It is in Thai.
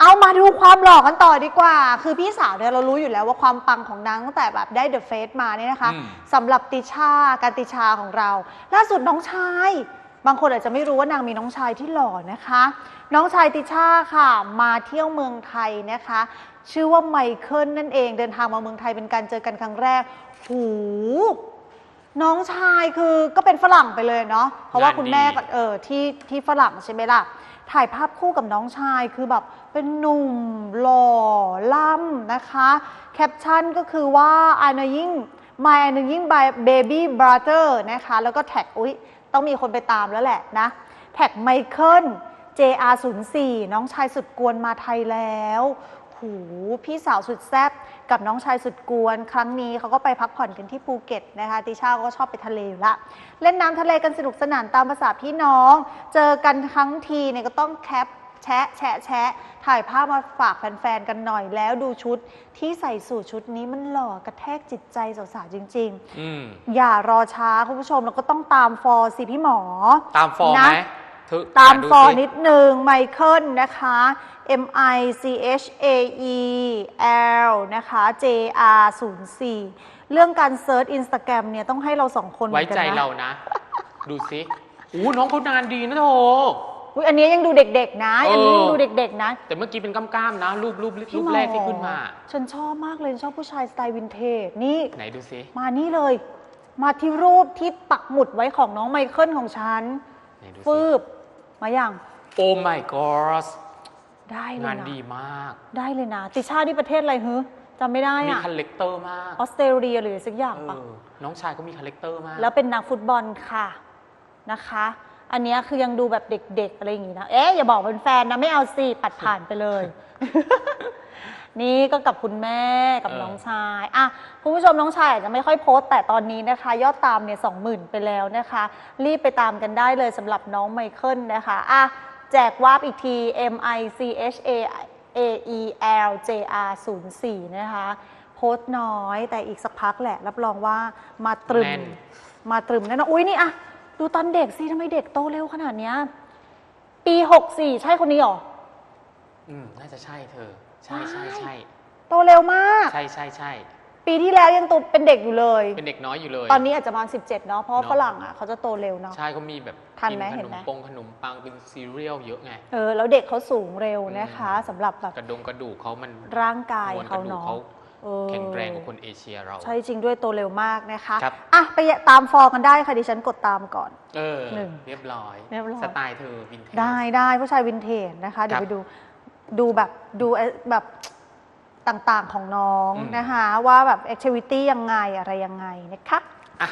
เอามาดูความหล่อกันต่อดีกว่า คือพี่สาวเนี่ยเรารู้อยู่แล้วว่าความปังของนางตั้งแต่แบบได้เดอะเฟสมาเนี่ยนะคะอืม สำหรับติชาการติชาของเรา ล่าสุดน้องชาย บางคนอาจจะไม่รู้ว่านางมีน้องชายที่หล่อนะคะ น้องชายติชาค่ะ มาเที่ยวเมืองไทยนะคะ ชื่อว่าไมเคิลนั่นเองเดินทางมาเมืองไทยเป็นการเจอกันครั้งแรกหู น้องชายคือก็เป็นฝรั่งไปเลยเนาะเพราะว่าคุณแม่ก็เออที่ที่ฝรั่งใช่ไหมล่ะ ถ่ายภาพคู่กับน้องชายคือแบบเป็นหนุ่มหล่อล่ำนะคะ แคปชั่นก็คือว่า I know ying my I know ying by baby brother นะคะ แล้วก็แท็กอุ๊ย ต้องมีคนไปตามแล้วแหละนะ แท็กไมเคิล JR04 น้องชายสุดกวนมาไทยแล้ว หูพี่สาวสุดแซ่บกับน้องชายสุดกวน ครั้งนี้เขาก็ไปพักผ่อนกันที่ภูเก็ตนะคะติชาก็ชอบไปทะเลอยู่ละ เล่นน้ำทะเลกันสนุกสนานตามภาษาพี่น้อง เจอกันทั้งทีเนี่ยก็ต้องแคปแชะแชะแชะถ่ายภาพมาฝากแฟนๆ กันหน่อยแล้วดูชุดที่ใส่สูทชุดนี้มันหล่อกระแทกจิตใจสาวๆ จริง ๆ อืมอย่ารอช้าคุณผู้ชมเราก็ต้องตามฟอร์สิพี่หมอตามฟอร์มนะไหมเธอตามดูฟอร์สินิดนึงไมเคิลนะคะ M I C H A E L นะคะ J R 0 4เรื่องการเซิร์ชอินสตาแกรมเนี่ยต้องให้เราสองคนหมืไว้อนกันใจนะเรานะ ดูสิอู้น้องเขานานดีนะโถอุ๊ยอันนี้ยังดูเด็กๆ นะ อันนี้ยังดูเด็กๆ นะ แต่เมื่อกี้เป็นก้ามๆ นะ รูปรูปรูพี่ปหมอแรกที่ขึ้นมา ฉันชอบมากเลยชอบผู้ชายสไตล์วินเทจ นี่ ไหนดูสิมานี่เลย มาที่รูปที่ปักหมุดไว้ของน้องไมเคิลของฉันไหนดูสิฟืบ มาอย่าง โอ้ my god ได้เลยงานนะดีมาก ได้เลยนะ ติชาที่ประเทศอะไรฮึจำไม่ได้มีอะคาแรคเตอร์มากออสเตรเลียหรือสักอย่างเอปะอน้องชายก็มีคาแรคเตอร์มาก แล้วเป็นนักฟุตบอลค่ะนะคะ อันเนี้ยคือยังดูแบบเด็กๆอะไรอย่างงี้นะ เอ๊ะอย่าบอกเป็นแฟนนะไม่เอาสิปัดผ่านไปเลย นี่ก็กับคุณแม่กับเออ น้องชายอะคุณผู้ชมน้องชายอาจจะไม่ค่อยโพสต์แต่ตอนนี้นะคะ ยอดตามเนี่ยสองหมื่นไปแล้วนะคะ รีบไปตามกันได้เลยสำหรับน้องไมเคิลนะคะอะแจกวาร์ปอีกที M I C H A A E L J R 0 4นะคะ โพสต์น้อยแต่อีกสักพักแหละ รับรองว่ามาตรึม แน่น มาตรึมแน่นอนอุ้ยนี่อะดูตอนเด็กสิทำไมเด็กโตเร็วขนาดเนี้ยปี 64 ใช่คนนี้เหรอ อืมน่าจะใช่เธอ ใช่ใช่ใช่โตเร็วมาก ใช่ใช่ใช่ปีที่แล้วยังตัวเป็นเด็กอยู่เลย เป็นเด็กน้อยอยู่เลย ตอนนี้อาจจะประมาณ17 เนาะ เพราะว่าเนอะฝรั่งอะเขาจะโตเร็วเนาะ ใช่เขามีแบบทันไหมกิเห็ขนนไหมมปงขนมปังเป็นซีเรียลเยอะไง เออ แล้วเด็กเขาสูงเร็วนะคะสำหรับแบบกระดงกระดูกเขามันร่างกายมวลกเขาระดูกเนาะเขาเออแข็งแรงกว่าคนเอเชียเรา ใช่จริงด้วยโตเร็วมากนะคะครับอะไปตามฟอร์กันได้ค่ะดิฉันกดตามก่อน เออหนึ่งเรียบร้อย เรียบร้อย สไตล์เธอวินเทจ ได้ได้ผู้ชายวินเทจนะคะ เดี๋ยวครัไปบดู ดูแบบดูเอ่อแบบต่างๆของน้องอืมนะคะ ว่าแบบแอคทิวิตี้ยังไงอะไรยังไงนะคะ อะ